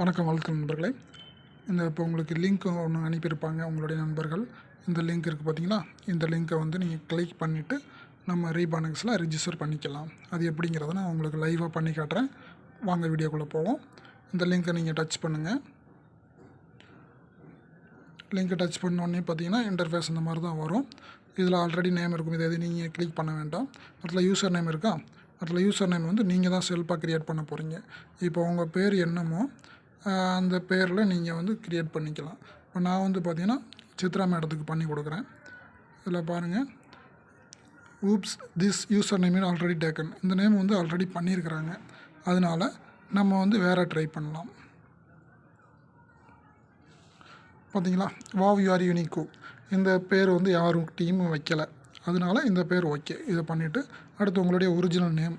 வணக்கம் வணக்கம் நண்பர்களே. இந்த இப்போ உங்களுக்கு லிங்க் ஒன்று அனுப்பியிருப்பாங்க உங்களுடைய நண்பர்கள். இந்த லிங்க் இருக்குது பார்த்தீங்களா இந்த லிங்க்கை வந்து நீங்கள் கிளிக் பண்ணிவிட்டு நம்ம ரீபானக்ஸில் ரிஜிஸ்டர் பண்ணிக்கலாம். அது எப்படிங்கிறத நான் உங்களுக்கு லைவாக பண்ணி காட்டுறேன். வாங்க வீடியோக்குள்ளே போவோம். இந்த லிங்க்கை நீங்கள் டச் பண்ணுங்கள் லிங்க்கை டச் பண்ணோடனே பார்த்தீங்கன்னா இன்டர்ஃபேஸ் இந்த மாதிரி தான் வரும். இதில் ஆல்ரெடி நேம் இருக்கும். இதை எது நீங்கள் கிளிக் பண்ண வேண்டாம். அதில் யூசர் நேம் இருக்கா? அதில் யூசர் நேம் வந்து நீங்கள் தான் செல்ஃபாக க்ரியேட் பண்ண போகிறீங்க இப்போ உங்கள் பேர் என்னமோ அந்த பேரில் நீங்கள் வந்து க்ரியேட் பண்ணிக்கலாம். இப்போ நான் வந்து பார்த்தீங்கன்னா சித்ரா மேடத்துக்கு பண்ணி கொடுக்குறேன். இதில் பாருங்கள் oops this user name already taken இந்த நேம் வந்து ஆல்ரெடி பண்ணியிருக்கிறாங்க. அதனால் நம்ம வந்து வேறு ட்ரை பண்ணலாம். பார்த்தீங்களா? வாவ் யூஆர் யூனிகோ இந்த பேர் வந்து யாரும் டீமும் வைக்கலை. அதனால இந்த பேர் ஓகே இதை பண்ணிவிட்டு அடுத்து உங்களுடைய ஒரிஜினல் நேம்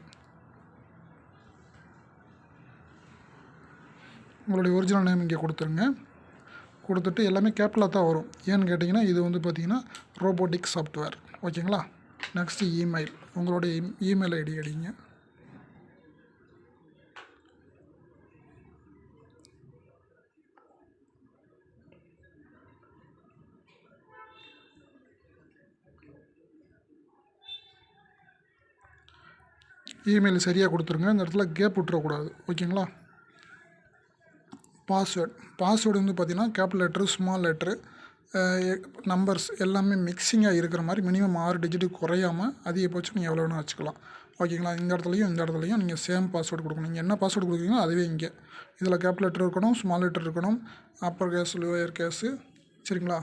உங்களுடைய ஒரிஜினல் நேம் இங்கே கொடுத்துருங்க. கொடுத்துட்டு எல்லாமே கேபிட்டலாக தான் வரும். ஏன்னு கேட்டிங்கன்னா இது வந்து பார்த்தீங்கன்னா ரோபோட்டிக் சாஃப்ட்வேர் ஓகேங்களா? நெக்ஸ்ட்டு இமெயில் உங்களுடைய e-, இமெயில் ஐடி அடிங்க. இமெயில் சரியாக கொடுத்துருங்க. இந்த இடத்துல கேப் விட்டுறக்கூடாது. ஓகேங்களா? பாஸ்வேர்ட் பாஸ்வேர்டு வந்து பார்த்தீங்கன்னா capital letter small letter numbers எல்லாமே மிக்சிங்காக இருக்கிற மாதிரி மினிமம் ஆறு டிஜிட்டு குறையாமல் அதிகபட்சம் நீங்கள் எவ்வளோ வேணால் வச்சுக்கலாம். ஓகேங்களா இந்த இடத்துலையும் இந்த இடத்துலையும் நீங்கள் சேம் பாஸ்வேர்டு கொடுக்கணும். நீங்கள் என்ன பாஸ்வேர்டு கொடுக்குறீங்களோ அதுவே இங்கே. இதில் கேபிட்டல் லெட்டர் இருக்கணும் ஸ்மால் லெட்டர் இருக்கணும் அப்பர் கேஸ் லோயர் கேஸு சரிங்களா?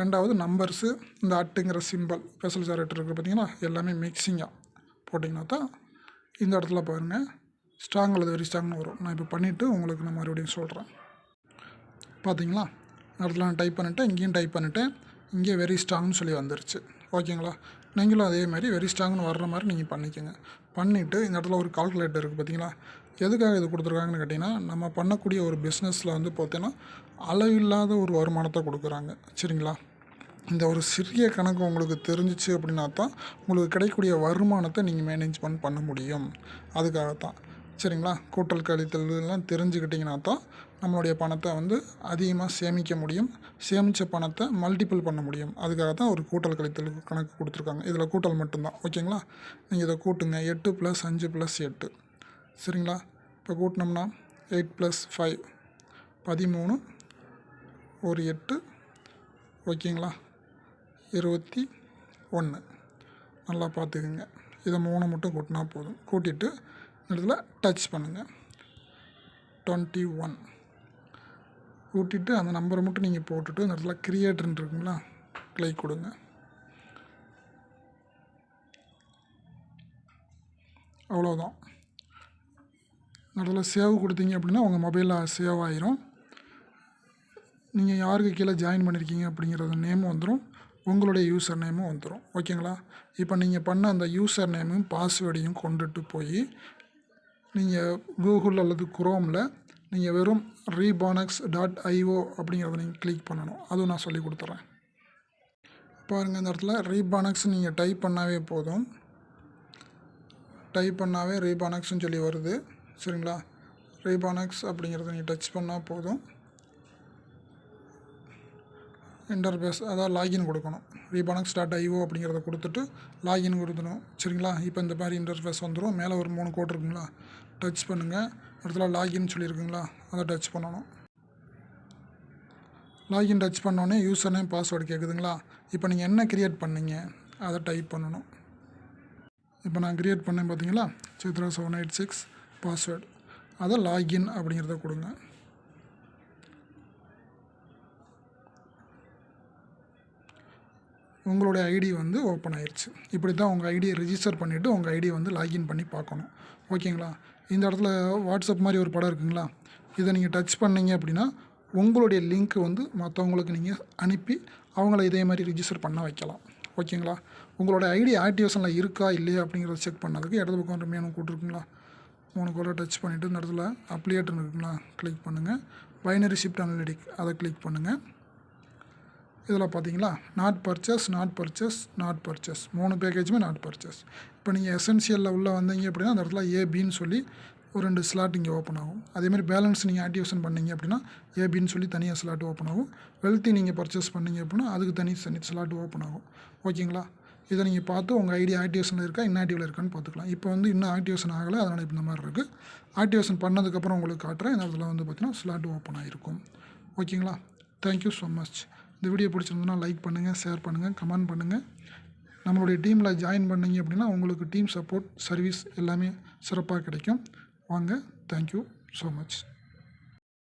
ரெண்டாவது நம்பர்ஸு இந்த அட்டுங்கிற சிம்பிள் ஸ்பெஷல் கேரக்டர் இருக்குது பார்த்தீங்களா? எல்லாமே மிக்சிங்காக போட்டிங்கன்னா தான் இந்த இடத்துல பாருங்கள் ஸ்ட்ராங் அல்லது வெரி ஸ்ட்ராங்னு வரும். நான் இப்போ பண்ணிவிட்டு உங்களுக்கு நான் மறுபடியும் சொல்கிறேன் பார்த்தீங்களா இந்த இடத்துல நான் டைப் பண்ணிட்டேன் இங்கேயும் டைப் பண்ணிவிட்டேன் இங்கே வெரி ஸ்ட்ராங்னு சொல்லி வந்துருச்சு. ஓகேங்களா? நீங்களும் அதே மாதிரி வெரி ஸ்ட்ராங்னு வர்ற மாதிரி நீங்கள் பண்ணிக்கோங்க. பண்ணிவிட்டு இந்த இடத்துல ஒரு கால்குலேட்டர் இருக்குது பார்த்தீங்களா எதுக்காக இது கொடுத்துருக்காங்கன்னு கேட்டிங்கன்னா நம்ம பண்ணக்கூடிய ஒரு பிஸ்னஸில் வந்து பார்த்தீங்கன்னா அளவில்லாத ஒரு வருமானத்தை கொடுக்குறாங்க. சரிங்களா? இந்த ஒரு சிறிய கணக்கு உங்களுக்கு தெரிஞ்சிச்சு அப்படின்னா தான் உங்களுக்கு கிடைக்கக்கூடிய வருமானத்தை நீங்கள் மேனேஜ்மெண்ட் பண்ண முடியும். அதுக்காகத்தான். சரிங்களா? கூட்டல் கழித்தல் இதெல்லாம் தெரிஞ்சுக்கிட்டிங்கன்னா தான் நம்மளுடைய பணத்தை வந்து அதிகமாக சேமிக்க முடியும். சேமித்த பணத்தை மல்டிபிள் பண்ண முடியும். அதுக்காக தான் ஒரு கூட்டல் கழித்தல் கணக்கு கொடுத்துருக்காங்க. இதில் கூட்டல் மட்டும்தான். ஓகேங்களா? நீங்கள் இதை கூட்டுங்க. எட்டு ப்ளஸ் அஞ்சு ப்ளஸ் எட்டு. சரிங்களா? இப்போ கூட்டினோம்னா எயிட் ப்ளஸ் ஃபைவ் பதிமூணு ஒரு எட்டு. ஓகேங்களா? இருபத்தி ஒன்று நல்லா பார்த்துக்குங்க. இதை மூணு மட்டும் கூட்டினா போதும். கூட்டிட்டு இடத்துல டச் பண்ணுங்கள் டுவெண்ட்டி ஒன் ஊட்டிட்டு அந்த நம்பரை மட்டும் நீங்கள் போட்டுட்டு இந்த இடத்துல கிரியேட்டர்னு இருக்குங்களா கிளை கொடுங்க. அவ்வளோதான் இந்த இடத்துல சேவ் கொடுத்தீங்க அப்படின்னா உங்கள் மொபைலில் சேவ் ஆயிரும். நீங்கள் யாருக்கு கீழே ஜாயின் பண்ணியிருக்கீங்க அப்படிங்கிறது நேமும் வந்துடும் உங்களுடைய யூசர் நேமும் வந்துடும் ஓகேங்களா இப்போ நீங்கள் பண்ண அந்த யூசர் நேமும் பாஸ்வேர்டையும் கொண்டுட்டு போய் நீங்கள் கூகுள் அல்லது குரோமில் நீங்கள் வெறும் ரீபானக்ஸ் டாட் ஐஓ அப்படிங்கிறத நீங்கள் கிளிக் பண்ணணும். அதுவும் நான் சொல்லி கொடுத்துட்றேன் பாருங்கள் இந்த இடத்துல ரீபானக்ஸ் நீங்கள் டைப் பண்ணாவே போதும். டைப் பண்ணாவே ரீபானக்ஸ்னு சொல்லி வருது. சரிங்களா? ரீபானக்ஸ் அப்படிங்கிறத நீங்கள் டச் பண்ணால் போதும். இன்டர்பேஸ் அதாவது லாகின் கொடுக்கணும். ரீபானக்ஸ் டாட் ஐஓ அப்படிங்கிறத கொடுத்துட்டு லாகின் கொடுக்கணும் சரிங்களா? இப்போ இந்த மாதிரி இன்டர்ஃபேஸ் வந்துடும் மேலே ஒரு மூணு கோட் இருக்குங்களா? டச் பண்ணுங்கள் இடத்துல லாகின் சொல்லியிருக்குங்களா அதை டச் பண்ணணும். லாகின் டச் பண்ணோடனே யூசர் நேம் பாஸ்வேர்டு கேட்குதுங்களா இப்போ நீங்கள் என்ன க்ரியேட் பண்ணீங்க? அதை டைப் பண்ணணும். இப்போ நான் க்ரியேட் பண்ணேன் பார்த்தீங்களா Chitra seven eight six password அதை லாகின் அப்படிங்கிறத கொடுங்க. உங்களுடைய ஐடி வந்து ஓப்பன் ஆயிடுச்சு இப்படி தான் உங்கள் ஐடியை ரிஜிஸ்டர் பண்ணிவிட்டு உங்கள் ஐடியை வந்து லாகின் பண்ணி பார்க்கணும். ஓகேங்களா? இந்த இடத்துல வாட்ஸ்அப் மாதிரி ஒரு படம் இருக்குங்களா? இதை நீங்கள் டச் பண்ணீங்க அப்படின்னா உங்களுடைய லிங்க் வந்து மற்றவங்களுக்கு நீங்கள் அனுப்பி அவங்கள இதே மாதிரி ரிஜிஸ்டர் பண்ண வைக்கலாம். ஓகேங்களா? உங்களோட ஐடி ஆக்டிவேஷனில் இருக்கா இல்லையா அப்படிங்கிறத செக் பண்ணதுக்கு இடது பக்கம் ஒரு கூட்டிருக்குங்களா மூணு கோலை டச் பண்ணிவிட்டு இந்த இடத்துல அப்ளியேட்னு இருக்குங்களா? கிளிக் பண்ணுங்கள் பைனரி ஷிஃப்ட் அனலிட்டிக் அதை கிளிக் பண்ணுங்கள் இதில் பார்த்தீங்களா not purchase not purchase not purchase மூணு பேக்கேஜுமே நாட் பர்ச்சேஸ் இப்போ நீங்கள் எசென்சியலில் உள்ளே வந்தீங்க அப்படின்னா அந்த இடத்துல ஏபின்னு சொல்லி ஒரு ரெண்டு ஸ்லாட் இங்கே ஓப்பன் ஆகும். அதேமாதிரி பேலன்ஸ் நீங்கள் ஆக்டிவேஷன் பண்ணீங்க அப்படின்னா ஏபின்னு சொல்லி தனியாக ஸ்லாட் ஓப்பன் ஆகும். வெல்த்தி நீங்கள் பர்ச்சேஸ் பண்ணீங்க அப்படின்னா அதுக்கு தனி தனி ஸ்லாட் ஓப்பன் ஆகும். ஓகேங்களா? இதை நீங்கள் பார்த்து உங்கள் ஐடி ஆக்டிவேஷனில் இருக்கா இன்ஆக்டிவில் இருக்கான்னு பார்த்துக்கலாம். இப்போ வந்து இன்னும் ஆக்டிவேஷன் ஆகலை அதனால் இப்போ இந்த மாதிரி இருக்குது ஆக்டிவேஷன் பண்ணதுக்கப்புறம் உங்களுக்கு காட்டுறேன். இந்த இடத்துல வந்து பார்த்தீங்கன்னா ஸ்லாட் ஓப்பன் ஆகிருக்கும். ஓகேங்களா? தேங்க்யூ ஸோ மச் இந்த வீடியோ பிடிச்சிருந்ததுன்னா லைக் பண்ணுங்கள் ஷேர் பண்ணுங்கள் கமெண்ட் பண்ணுங்கள் நம்மளுடைய டீமில் ஜாயின் பண்ணிங்க அப்படின்னா உங்களுக்கு டீம் சப்போர்ட் சர்வீஸ் எல்லாமே சிறப்பாக கிடைக்கும். வாங்க தேங்க்யூ ஸோ மச்